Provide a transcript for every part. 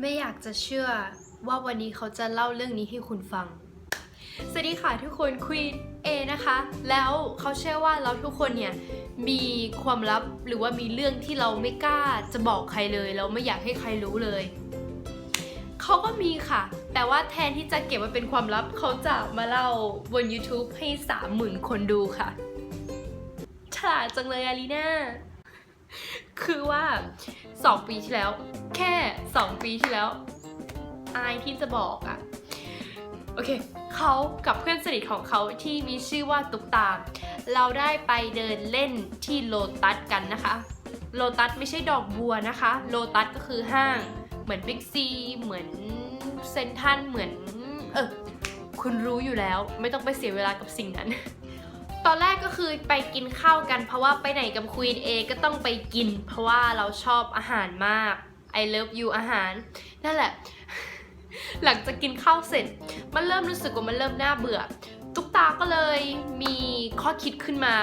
ไม่อยากจะเชื่อว่าวันนี้เขาจะเล่าเรื่องนี้ให้คุณฟัง สวัสดีค่ะทุกคนควีนเอนะคะ แล้วเขาเชื่อว่าเราทุกคนเนี่ยมีความลับหรือว่ามีเรื่องที่เราไม่กล้าจะบอกใครเลยเราไม่อยากให้ใครรู้เลย เขาก็มีค่ะ แต่ว่าแทนที่จะเก็บไว้เป็นความลับเขาจะมาเล่าบน YouTube ให้สามหมื่นคนดูค่ะฉลาดจังเลยอารีนา คือว่า 2 ปีที่แล้ว แค่ 2 ปีที่แล้วอายที่จะบอกอะโอเคเขากับเพื่อนสนิทของเขาที่มีชื่อว่าตุกตา เราได้ไปเดินเล่นที่โลตัสกันนะคะโลตัสไม่ใช่ดอกบัวนะคะโลตัสก็คือห้าง เหมือนบิ๊กซี เหมือนเซนทรันเหมือน เออ คุณรู้อยู่แล้ว ไม่ต้องไปเสียเวลากับสิ่งนั้น ตอนแรกก็คือไปกินข้าวกัน เพราะว่าไปไหนกับควีนเอก็ต้องไปกิน เพราะว่าเราชอบอาหารมาก I love you อาหาร นั่นแหละ หลังจากกินข้าวเสร็จ มันเริ่มรู้สึกว่ามันเริ่มน่าเบื่อ ตุ๊กตาก็เลยมีข้อคิดขึ้นมา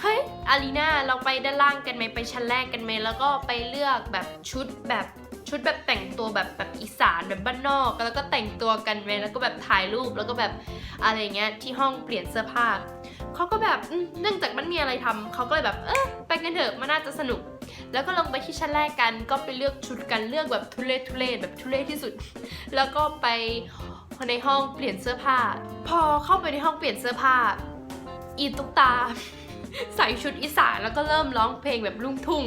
เฮ้ยอารีนาเราไปด้านล่างกันไหมไปชั้นแรกกันไหมแล้วก็ไปเลือกแบบชุดแบบชุดแบบแต่งตัวแบบแบบอีสานแบบบ้านนอก แล้วก็แต่งตัวกันไหมแล้วก็แบบถ่ายรูปแล้วก็แบบอะไรเงี้ยที่ห้องเปลี่ยนเสื้อผ้า เขาก็แบบเนื่องจากมันมีอะไรทำเขาก็เลยแบบ เออไปกันเถอะมันน่าจะสนุก แล้วก็ลงไปที่ชั้นแรกกันก็ไปเลือกชุดกันเลือกแบบทุเรศทุเรศแบบทุเรศที่สุด แล้วก็ไปในห้องเปลี่ยนเสื้อผ้า พอเข้าไปในห้องเปลี่ยนเสื้อผ้า อีตุ๊กตา ใส่ชุดอีสานแล้วก็เริ่มร้องเพลงแบบลุ่งทุ่ง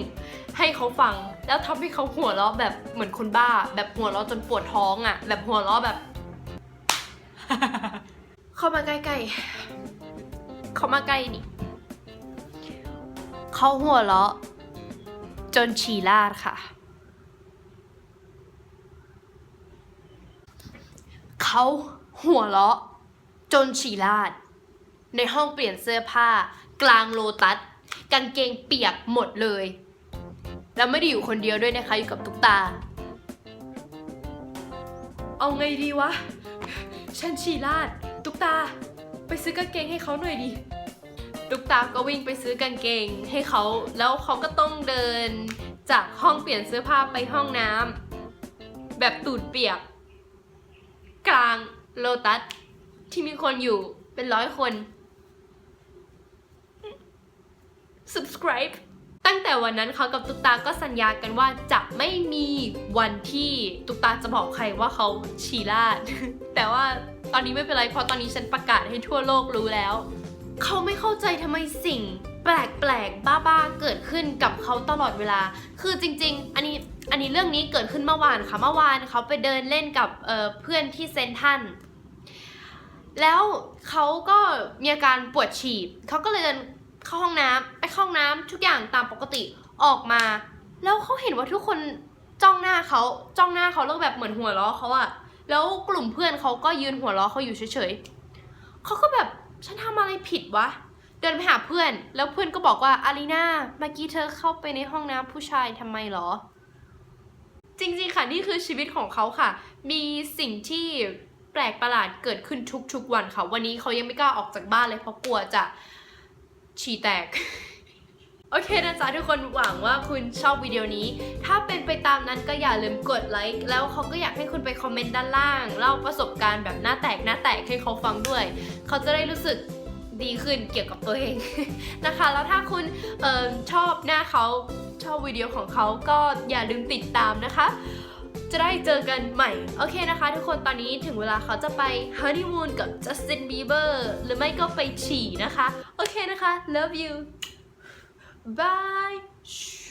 ให้เขาฟังแล้วทำให้เขาหัวเราะแบบเหมือนคนบ้า แบบหัวเราะจนปวดท้องอะ่ะ แบบหัวเราะแบบ เข้ามาใกล้ๆ เขามาใกล้นี่เขาหัวเราะ จนฉี่ลาดค่ะ เขาหัวเราะ จนฉี่ลาด ในห้องเปลี่ยนเสื้อผ้า กลางโลตัสกางเกงเปียกหมดเลย แล้วไม่ได้อยู่คนเดียวด้วยนะคะ อยู่กับตุ๊กตา เอาไงดีวะ ฉันฉี่ลาด ตุ๊กตา ไปซื้อกางเกงให้เขาหน่อยดิ ตุ๊กตาก็วิ่งไปซื้อกางเกงให้เขา แล้วเขาก็ต้องเดินจากห้องเปลี่ยนเสื้อผ้าไปห้องน้ำแบบตูดเปียก กลางโลตัสที่มีคนอยู่เป็นร้อยคน subscribe ตั้งแต่วันนั้นเขากับตุ๊กตาก็สัญญากันว่าจะไม่มีวันที่ตุ๊กตาจะบอกใครว่าเขาฉี่ลาด แต่ว่าตอนนี้ไม่เป็นไรเพราะตอนนี้ฉันประกาศให้ทั่วโลกรู้แล้ว เขาไม่เข้าใจทำไมสิ่ง แปลกๆ บ้าๆ เกิดขึ้นกับเขาตลอดเวลา คือจริง ๆ อันนี้อันนี้เรื่องนี้เกิดขึ้นเมื่อวานค่ะ เมื่อวานเขาไปเดินเล่นกับเเพื่อนที่เซนทันแล้วเขาก็มีอาการปวดฉี่เขาก็เลยเดินเข้าห้องน้ำไปเข้าห้องน้ำทุกอย่างตามปกติออกมา แล้วเขาเห็นว่าทุกคนจ้องหน้าเขาจ้องหน้าเขาแล้วแบบเหมือนหัวเราะเขาอะแล้วกลุ่มเพื่อนเขาก็ยืนหัวเราะเขาอยู่เฉยๆเขาก็แบบ ฉันทำอะไรผิดวะ เดินไปหาเพื่อน แล้วเพื่อนก็บอกว่าอารีนาเมื่อกี้เธอเข้าไปในห้องน้ำผู้ชายทำไมหรอ จริงๆค่ะนี่คือชีวิตของเขาค่ะ มีสิ่งที่แปลกประหลาดเกิดขึ้นทุกๆวันค่ะ วันนี้เขายังไม่กล้าออกจากบ้านเลยเพราะกลัวจะฉี่แตก โอเคนะจ๊ะทุกคนหวังว่าคุณชอบวิดีโอนี้ ถ้าเป็นไปตามนั้นก็อย่าลืมกดไลค์แล้วเขาก็อยากให้คุณไปคอมเมนต์ด้านล่างเล่าประสบการณ์แบบหน้าแตกหน้าแตกให้เขาฟังด้วย เขาจะได้รู้สึกดีขึ้นเกี่ยวกับตัวเองนะคะ แล้วถ้าคุณออชอบหน้าเขาชอบวิดีโอของเขาก็อย่าลืมติดตามนะคะ จะได้เจอกันใหม่ โอเคนะคะ ทุกคนตอนนี้ถึงเวลาเขาจะไปฮันนีมูนกับจัสตินบีเบอร์หรือไม่ก็ไปฉี่นะคะ โอเคนะคะ love you Bye. Shh.